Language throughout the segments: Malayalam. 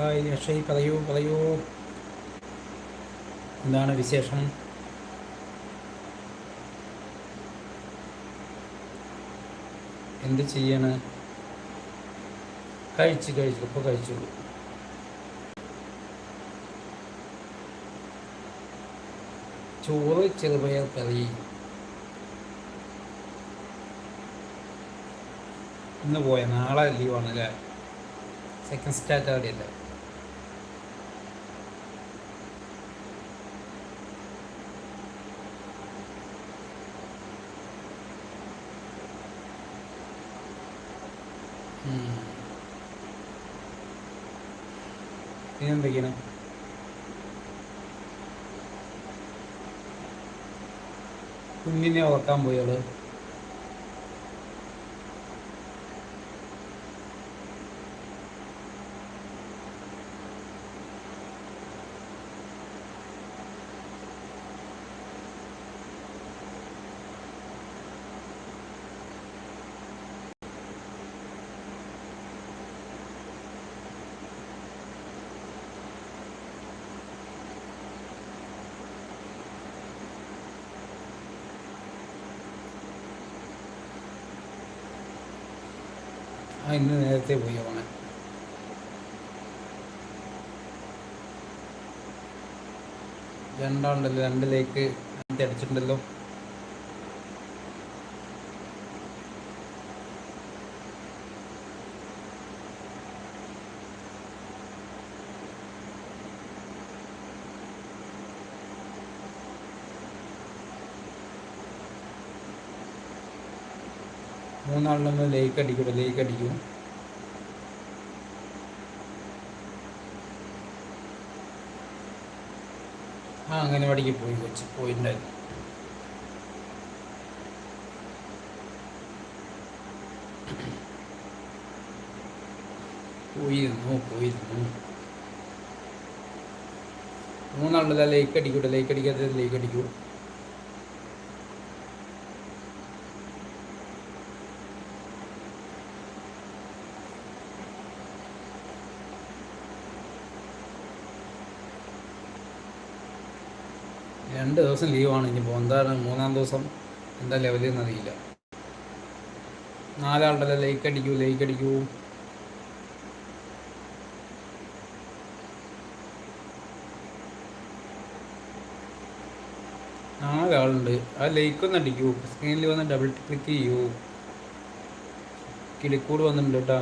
ഹായ് അക്ഷയ് പറയൂ പറയൂ. എന്താണ് വിശേഷം? എന്ത് ചെയ്യാണ്? കഴിച്ച് കഴിച്ചു ഇപ്പോൾ കഴിച്ചുള്ളൂ ചോറ് ചെറുപയർ കറി. ഇന്ന് പോയ നാളെ ലീവാണ് അല്ലേ? സെക്കൻഡ് സ്റ്റാറ്റർഡേ അല്ലേ? ഇനി കുഞ്ഞിനെ ഓർക്കാൻ പോയാൾ ആ ഇന്ന് നേരത്തെ പോയി അവനെ. രണ്ടാളുണ്ടല്ലോ രണ്ടിലേക്ക് അടിച്ചിട്ടുണ്ടല്ലോ മൂന്നാളിനൊന്ന് ലൈക്ക് അടിക്കൂടെ ലൈക്ക് അടിക്കും. ആ അങ്ങനെ അംഗനവാടിക്ക് പോയി കൊച്ചു പോയിട്ടുണ്ടായിരുന്നു പോയിരുന്നു പോയിരുന്നു. മൂന്നാളുടെ ലേക്ക് അടിക്കൂട്ടെ ലേക്ക് അടിക്കാത്ത ലൈക്ക് അടിക്കൂ രണ്ട് ദിവസം ലീവാണ്. ഇനിയിപ്പോൾ എന്താണ് മൂന്നാം ദിവസം എന്താ ലെവലിൽ എന്നറിയില്ല നാലാളുടെ ലൈക്ക് അടിക്കൂ ലൈക്ക് അടിക്കൂ. നാലാളുണ്ട്. ആ ലൈക്ക് ഒന്ന് അടിക്കൂ. സ്ക്രീനിൽ വന്ന് ഡബിൾ ക്ലിക്ക് ചെയ്യൂ. കിളിക്കൂട് വന്നിട്ടുണ്ട് കേട്ടോ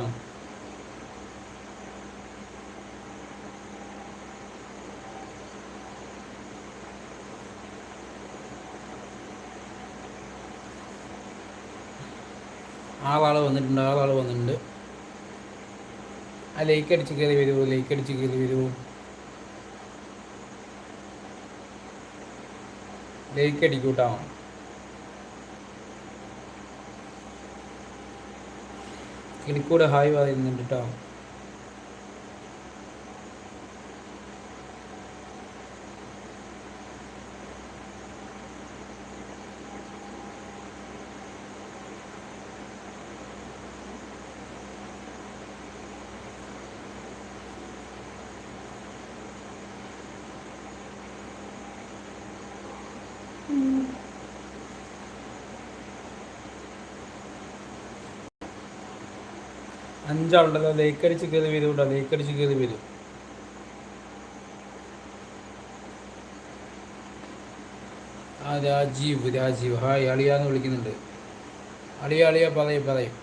ആളാൾ വന്നിട്ടുണ്ട് ആളാൾ വന്നിട്ടുണ്ട്. ആ ലേക്ക് അടിച്ച് കയറി വരുമോ ലേക്ക് അടിച്ച് കയറി വരുമോ ലേക്ക് അടിക്കൂട്ടോ. കിളിക്കൂടെ ഹായ് പറയുന്നുണ്ട് കേട്ടോ അഞ്ചാളുണ്ടല്ലോ. ലേക്കടിച്ച് കയറി വരും കേട്ടോ ലേക്കടിച്ച് കയറി വരും ആ രാജീവ് രാജീവ്. ഹായ് അളിയാന്ന് വിളിക്കുന്നുണ്ട്. അളിയ അളിയ പറയും പറയും.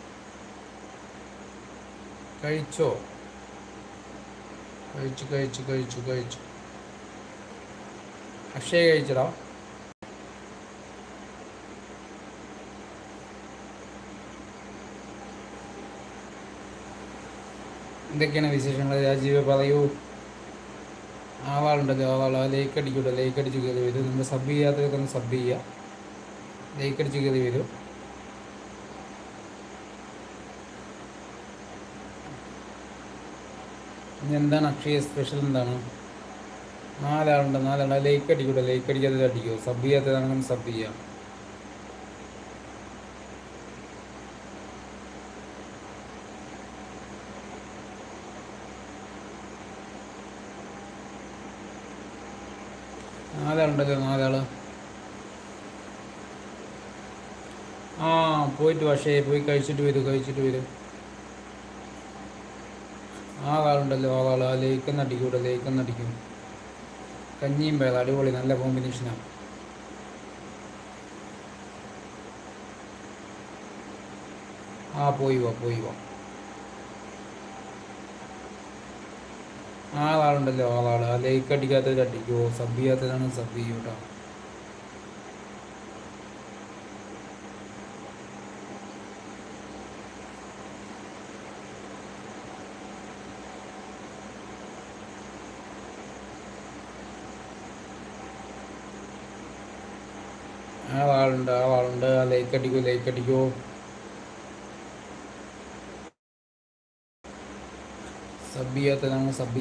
കഴിച്ചോ? കഴിച്ചു കഴിച്ചു കഴിച്ചു കഴിച്ചു. അക്ഷയ കഴിച്ചടാ എന്തൊക്കെയാണ് വിശേഷങ്ങൾ രാജീവ് പറയൂ. ആവാളുണ്ടല്ലോ ആവാളോ ലേക്ക് അടിക്കൂട്ടോ ലൈക്ക് അടിച്ച് കയറി വരും. നമ്മൾ സബ് ചെയ്യാത്തവരൊക്കെ ഒന്ന് സബ് ചെയ്യുക ലൈക്ക് അടിച്ച് കയറി വരും. എന്താണ് അക്ഷയ സ്പെഷ്യൽ എന്താണ്? നാലാളുണ്ട് നാലാളുണ്ട്. ലൈക്ക് അടിക്കൂട്ടോ ലേക്ക് അടിക്കാതെ അടിക്കുമോ സബ് ചെയ്യാത്തതാണെങ്കിൽ സബ് ചെയ്യാം. നാലാളുണ്ടല്ലോ നാലാൾ. ആ പോയിട്ട് പക്ഷേ പോയി കഴിച്ചിട്ട് വരൂ കഴിച്ചിട്ട് വരൂ. ആളാളുണ്ടല്ലോ ആളാൾ. ആ ലേക്കൊന്ന് അടിക്കൂടെ ലേക്കെന്ന് അടിക്കും. കഞ്ഞിയും പേള അടിപൊളി നല്ല കോമ്പിനേഷനാണ് ആ പോയി വാ പോയി വാ. ആളാളുണ്ടല്ലോ ആളാൾ. ആ ലൈക്ക് അടിക്കാത്തത് അടിക്കുമോ സബ് ചെയ്യാത്തതാണ് സബ് ചെയ്യൂട്ടോ ആളാളുണ്ട് ആളാളുണ്ട്. ആ ലൈക്ക് അടിക്കൂ ലൈക്ക് അടിക്കൂ. സബ് ചെയ്യാത്തതാണ് സബ്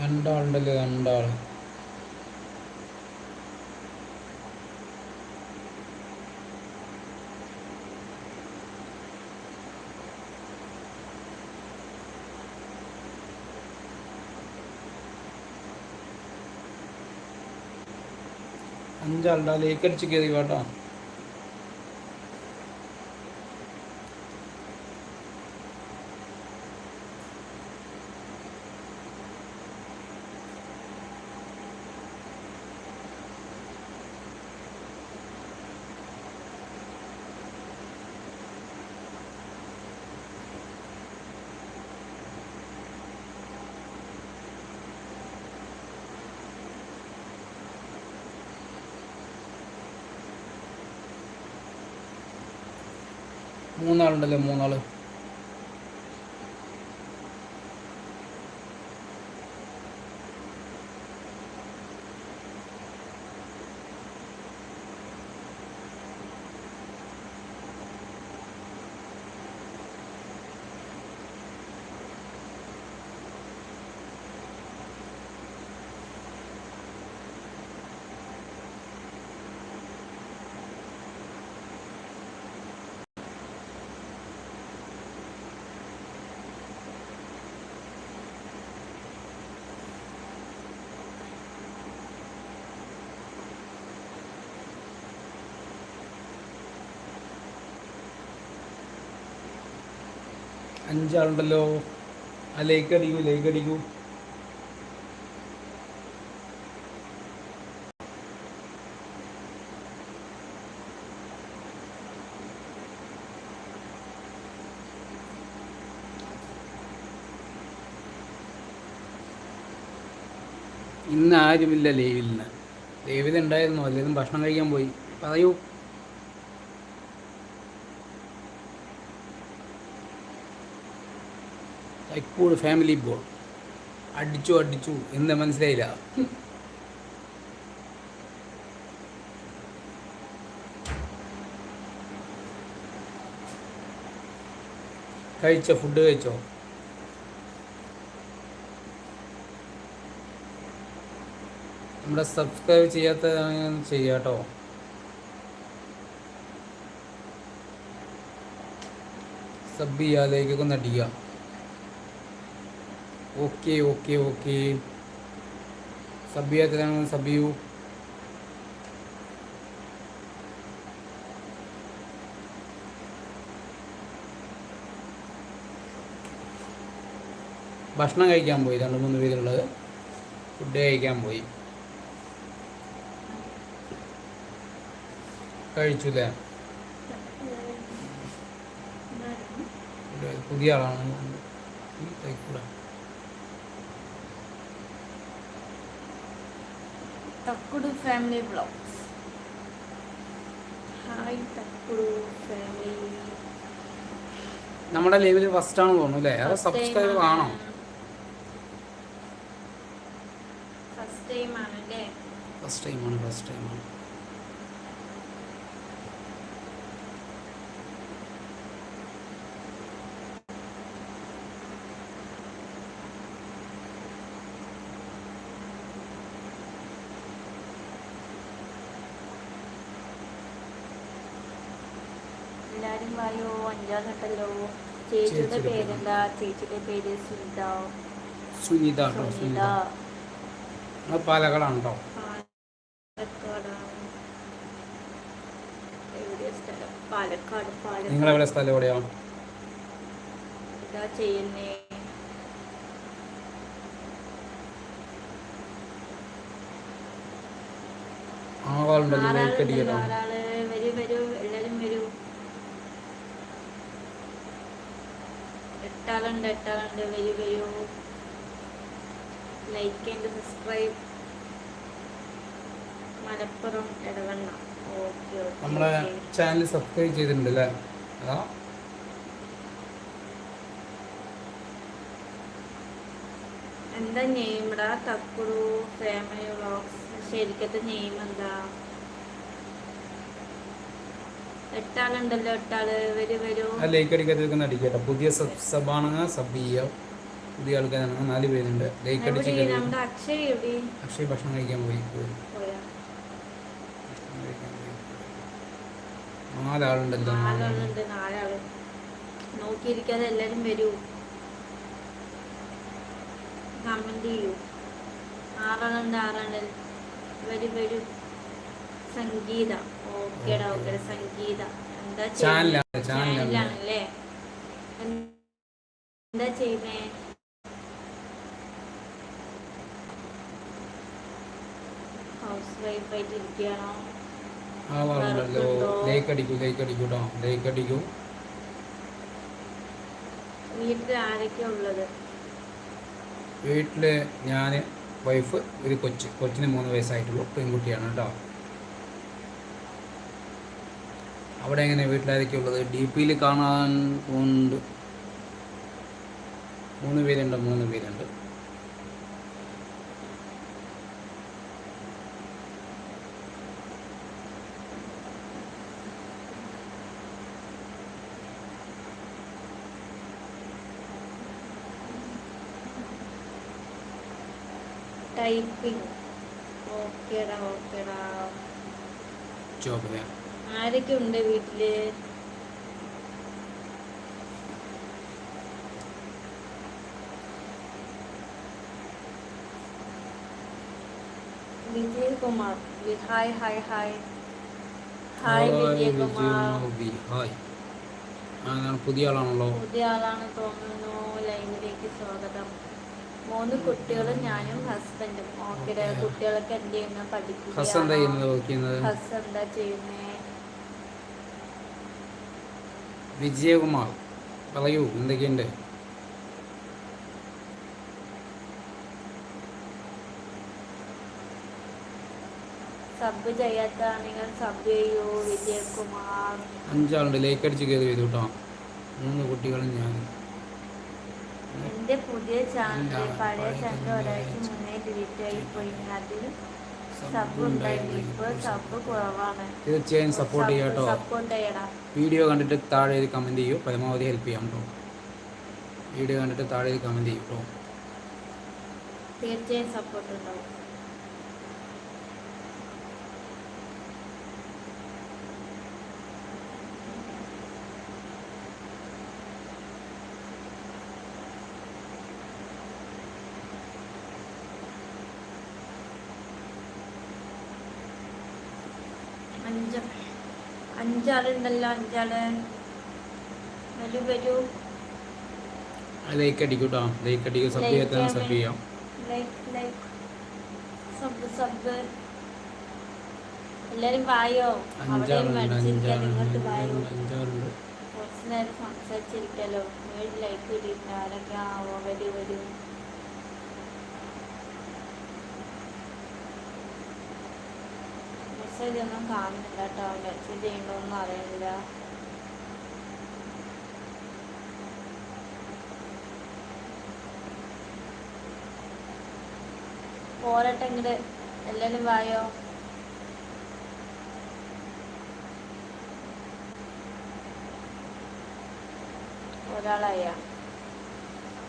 രണ്ടാളുണ്ടല്ലോ രണ്ടാൾ. അഞ്ചാളുടെ ലേക്ക് അടിച്ച് കയറി കേട്ടോ. മൂന്നാളുണ്ടല്ലോ മൂന്നാൾ? അഞ്ചാളുണ്ടല്ലോ. ആ ലേക്ക് അടിക്കൂ ലേക്ക് അടിക്കൂ. ഇന്ന് ആരുമില്ല ലൈവിലിന് ലൈവിൽ ഉണ്ടായിരുന്നു അല്ലെങ്കിൽ ഭക്ഷണം കഴിക്കാൻ പോയി. പറയൂ. തൈക്കൂട് ഫാമിലി ബോൾ അടിച്ചു അടിച്ചു എന്ന് മനസ്സിലായില്ല. കഴിച്ചോ ഫുഡ് കഴിച്ചോ? നമ്മുടെ സബ്സ്ക്രൈബ് ചെയ്യാത്ത ചെയ്യാം കേട്ടോ. സബ് ചെയ്യാതെ ഒന്ന് ഓക്കെ ഓക്കെ ഓക്കെ. സബ് ചെയ്യാത്തതാണെങ്കിൽ സബ് ചെയ്യൂ ഭക്ഷണം കഴിക്കാൻ പോയി. രണ്ട് മൂന്ന് പേരുള്ളത്. ഫുഡ് കഴിക്കാൻ പോയി. കഴിച്ചു അല്ലേ പുതിയ ആളാണ്. ഈ തൈക്കൂട Thakkudu family blogs hi Thakkudu family നമ്മുടെ ലൈവിൽ ഫസ്റ്റ് ആണ് തോന്നുന്നു അല്ലേ? സബ്സ്ക്രൈബ് സബ്സ്ക്രൈബർ ആണോ. ഫസ്റ്റ് ടൈം ആണ് ഫസ്റ്റ് ടൈമാണ് ഫസ്റ്റ് ടൈമാണ് എല്ലാരും വായോ അഞ്ചാറുണ്ടല്ലോ ചേച്ചിയുടെ പേരെന്താ? ചേച്ചിയുടെ പേര് സുനിത. സുനിത സുനിത. അത് പാലക്കാടാണ്? കേട്ടോ പാലക്കാട് നിങ്ങളെവിടെ സ്ഥലം എവിടെയാ? എന്താ ചെയ്യുന്നേ? ആളുണ്ടല്ലോ ലൈക്ക് ആറാളുണ്ടല്ലോ അടിക്കട്ടോ ആറാൾ വരൂ വരൂ എല്ലാരും വരൂ എട്ടാളുണ്ട് എട്ടാളുണ്ട് വരൂ വരൂ. Like and subscribe Malappuram Edavanna okay നമ്മളെ ചാനൽ സബ്സ്ക്രൈബ് ചെയ്തിട്ടുണ്ട് അല്ലേ അതാ എന്താ നെയിം ഇടാ തക്കുടു ഫാമിലി വ്ളോഗ്സ് ശരിക്കത്തെ നെയിം എന്താ? എട്ടാളുണ്ടല്ലോ എട്ടാൾ വരൂ. വരൂ ലൈക്ക് അടിക്കട്ടെ പുതിയ സബ് സബാണെങ്കിൽ സബ് ചെയ്യുക പുതിയ ആൾക്കാരാണെങ്കിൽ നാല് പേരുണ്ട്. ലൈക്ക് അടിച്ച് നമ്മുടെ അക്ഷയ് എവിടെ? അക്ഷയ് ഭക്ഷണം കഴിക്കാൻ പോയി. നാലാളുണ്ടല്ലോ നാലാൾ നാലാളുണ്ട് നാലാൾ. നോക്കിയിരിക്കാതെ എല്ലാരും വരൂ. കമന്റ് ചെയ്യൂ. ആറാളുണ്ട് ആറാളുണ്ട് വരൂ വരൂ. സംഗീത. ഓക്കേടാ ഓക്കേടാ സംഗീത. എന്താ ചാനലാണ് ചാനലാണ് ചാനലാണല്ലേ എന്താ ചെയ്യുന്നേ? ഹൗസ് വൈഫ് ആയിട്ട് ഇരിക്കുകയാണോ വീട്ടിൽ ലൈക്ക് അടിക്കൂ ലൈക്ക് അടിക്കൂ കേട്ടോ ലൈക്ക് അടിക്കൂ വീട്ടിൽ ആരൊക്കെയാ ഉള്ളത്? വീട്ടിൽ ഞാൻ വൈഫ് ഒരു കൊച്ച്. കൊച്ചിന് മൂന്ന് വയസ്സായിട്ടുള്ളൂ പെൺകുട്ടിയാണ് കേട്ടോ അവിടെ എങ്ങനെ വീട്ടിലായിരിക്കും ഉള്ളത് ഡി പിയിൽ കാണാൻ ഉണ്ട്. മൂന്ന് പേരുണ്ട് മൂന്ന് പേരുണ്ട്. ടൈപ്പിംഗ് ഓക്കേടാ ഓക്കേടാ ജോബിലെ ആരൊക്കെ ഉണ്ട് വീട്ടിൽ Vijayakumar hi hi hi. Hi Vijayakumar പുതിയ ആളാണല്ലോ. പുതിയ ആളാണ് തോന്നുന്നു. ലൈനിലേക്ക് സ്വാഗതം. മൂന്ന് കുട്ടികളും ഞാനും ഹസ്ബൻഡും. ഓക്കെ കുട്ടികളൊക്കെ എന്ത് ചെയ്യുന്നു? ഹസ് എന്താ ചെയ്യുന്നത്? ഹസ് എന്താ ചെയ്യുന്നേ? വിജയകുമാർ പറയൂ എന്തൊക്കെയുണ്ട്? സബ് ചെയ്യാത്താണെങ്കിൽ സബ് ചെയ്യൂ വിജയകുമാർ. അഞ്ചാളുണ്ട് ലേക്ക് അടിച്ച് കയറി ചെയ്തു കേട്ടോ മൂന്ന് കുട്ടികളും ഞാൻ. എന്റെ പുതിയ ചാനൽ? പഴയ ചാനൽ ഒരാഴ്ച മുന്നേ ഡിലീറ്റ് ആയി പോയി. അതിൽ സബ് ഉണ്ടായിരുന്നു ഇപ്പോൾ സബ് കുറവാണ്. തീർച്ചയായും സപ്പോർട്ട് ചെയ്യാം കേട്ടോ സപ്പോർട്ട് ചെയ്യടാ വീഡിയോ കണ്ടിട്ട് താഴെ ഒരു കമന്റ് ചെയ്യൂ. പരമാവധി ഹെൽപ്പ് ചെയ്യാം കേട്ടോ വീഡിയോ കണ്ടിട്ട് താഴെ ഒരു കമന്റ് ചെയ്യൂ കേട്ടോ തീർച്ചയായും സപ്പോർട്ട് ഉണ്ടാവും. അഞ്ച് അഞ്ചാളുണ്ടല്ലോ അഞ്ചാൾ. വരൂ വരൂ. ലൈക്ക് അടിക്കൂ കേട്ടോ ലൈക്ക് അടിക്കൂ സബ് ചെയ്യാൻ സബ് ചെയ്യാം. ലൈക്ക് ലൈക്ക് സബ് സബ് എല്ലാരും വായോ? അവിടെ അഞ്ചാളുണ്ട് മടിച്ചിരിക്കാൻ ഇങ്ങോട്ട് വായോ? കുറച്ച് നേരം സംസാരിച്ചിരിക്കാലോ. ലൈക്ക് കിട്ടിയിട്ടുണ്ട് ആരൊക്കെ ആവോ? വരൂ വരൂ. മെസ്സേജ് ഒന്നും കാണുന്നില്ല കേട്ടോ. മെസ്സേജ് ചെയ്യണ്ടോന്നും അറിയില്ല. പോരട്ടെ ഇങ്ങോട്ട് എല്ലാവരും വായോ? ഒരാളായ?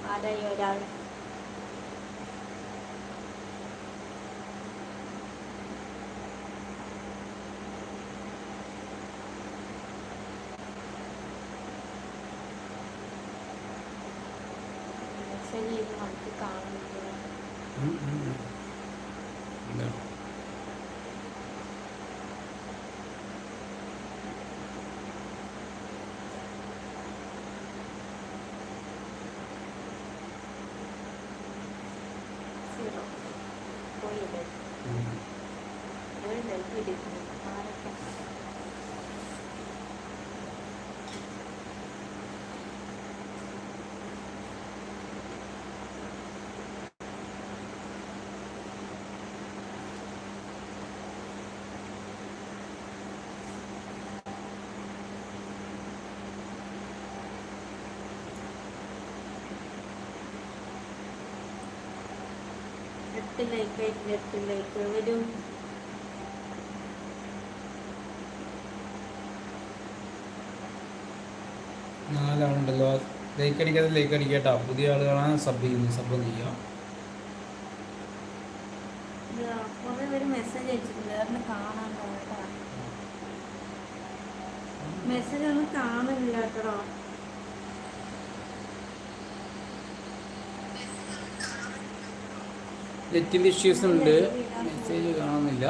ആരായി ഒരാൾ സീറോ പോയില്ലേ ഹെൽപ്പ് ഇരിക്കുന്നു ആരൊക്കെ? എട്ട് ലൈക്ക് ആയിട്ട് എട്ട് ലൈക്ക് വരും. നാലാളുണ്ടല്ലോ. ലൈക്ക് അടിക്കാതെ ലൈക്ക് അടിക്കട്ടോ. പുതിയ ആളുകളാണ് സബ് ചെയ്യുന്നത് സബ് ചെയ്യാം. കുറെ പേര് മെസ്സേജ് അയച്ചിട്ടുണ്ട്. അതൊന്ന് കാണാൻ മെസ്സേജ് ഒന്നും കേട്ടോ. നെറ്റിന്റെ ഇഷ്യൂസ് ഉണ്ട്. മെസ്സേജ് കാണുന്നില്ല.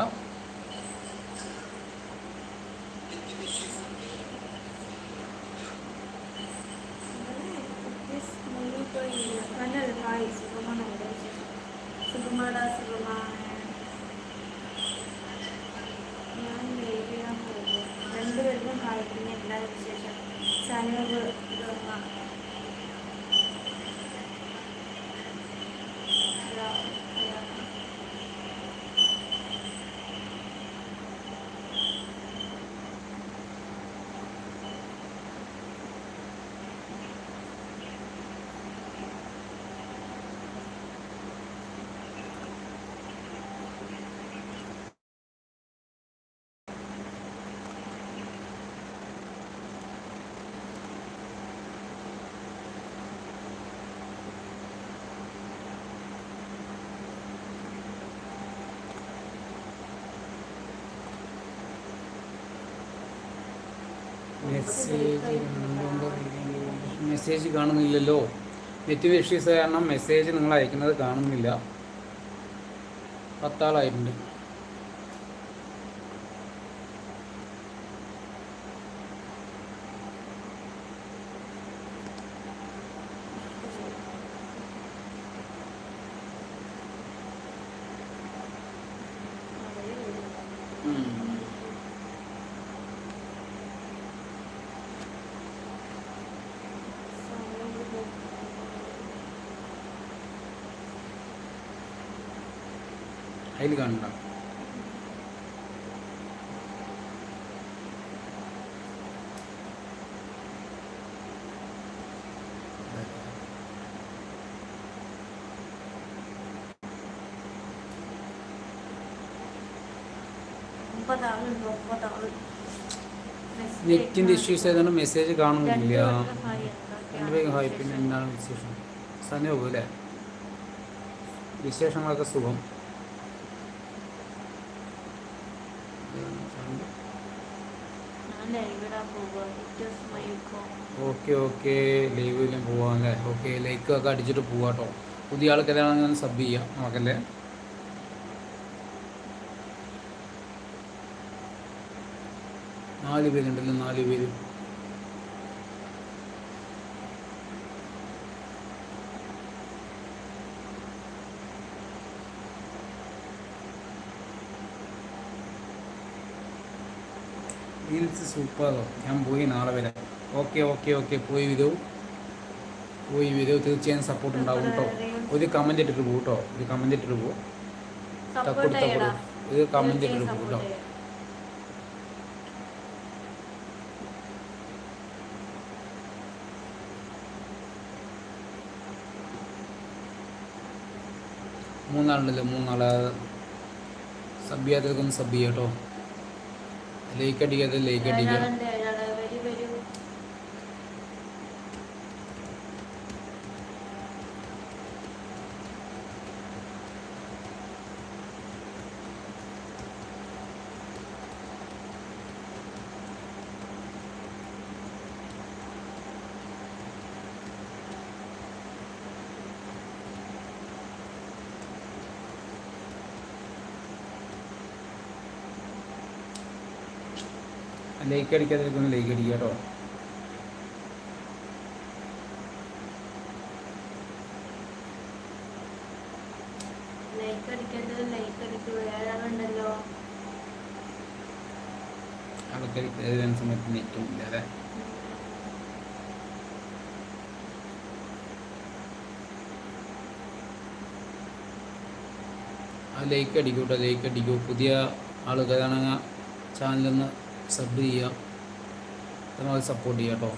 മെസ്സേജ് കാണുന്നില്ലല്ലോ. നെറ്റ് ഇഷ്യൂസ് കാരണം മെസ്സേജ് നിങ്ങൾ അയക്കുന്നത് കാണുന്നില്ല. പത്താളായിട്ടുണ്ട്. ഒമ്പതാളുണ്ട് ഒമ്പതാൾ നെറ്റിന്റെ ഇഷ്യൂസ് ആയതുകൊണ്ട് മെസ്സേജ് കാണുന്നില്ല. എന്തൊക്കെയാണ് രണ്ടുപേരും ഹായ് പിന്നെ? എന്താണ് വിശേഷം? സനോബ് പോലെ വിശേഷങ്ങളൊക്കെ സുഖം. ഓക്കെ ഓക്കെ ലൈവിലും പോവാം അല്ലേ? ഓക്കെ ലൈക്ക് ഒക്കെ അടിച്ചിട്ട് പോവാട്ടോ പുതിയ ആൾക്കാരാണെങ്കിൽ സബ് ചെയ്യാം. നമുക്കല്ലേ? നാല് പേരുണ്ടല്ലോ നാല് പേര്. റീൽസ് സൂപ്പർ ഞാൻ പോയി നാളെ വരാം. ഓക്കെ ഓക്കെ ഓക്കെ പോയി വരൂ. പോയി വരൂ. തീർച്ചയായും സപ്പോർട്ട് ഉണ്ടാവും കേട്ടോ ഒരു കമന്റ് ഇട്ടിട്ട് പോകും കേട്ടോ ഒരു കമന്റ് ഇട്ടിട്ട് പോകും ചെയ്യടാ. ഒരു തീർച്ചയായും ഇട്ടിട്ട് പോകും കേട്ടോ മൂന്നാളുണ്ടല്ലോ മൂന്നാൾ. സബ് ചെയ്യാത്തതൊക്കെ സബ് ചെയ്യാം കേട്ടോ ലൈക്ക് അടിക്കാതെ ലൈക്ക് അടിക്കുക ഏഴാളുണ്ട് ഏഴാൾ വരൂ വരൂ ലൈക്ക് അടിക്കാതിരിക്കുന്ന ലൈക്ക് അടിക്കുക കേട്ടോ. ലൈക്ക് അടിക്കൂട്ടോ ലൈക്ക് അടിക്കൂ ഏഴാളുണ്ടല്ലോ ആൾക്കാർക്ക് സമയത്ത് അല്ലേ? ആ ലൈക്ക് അടിക്കൂ കേട്ടോ ലൈക്ക് അടിക്കൂ. പുതിയ ആളുകളാണെങ്കിൽ ചാനലൊന്ന് സബ് ചെയ്യുക. അതുപോലെ സപ്പോർട്ട് ചെയ്യുക കേട്ടോ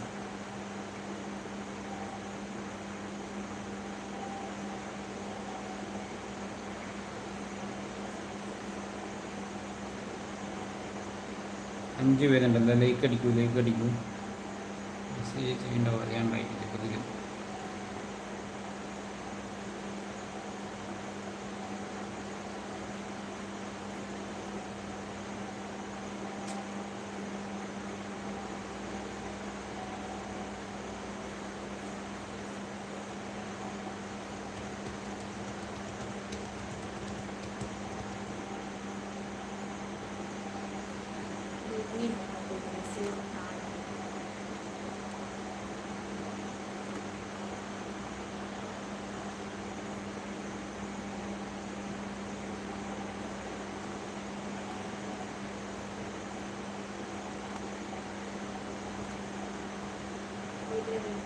അഞ്ച് പേരുണ്ടല്ലോ. ലൈക്ക് അടിക്കൂ ലൈക്ക് അടിക്കൂ. മെസ്സേജ് ചെയ്യേണ്ട അറിയാണ്ടായിട്ട്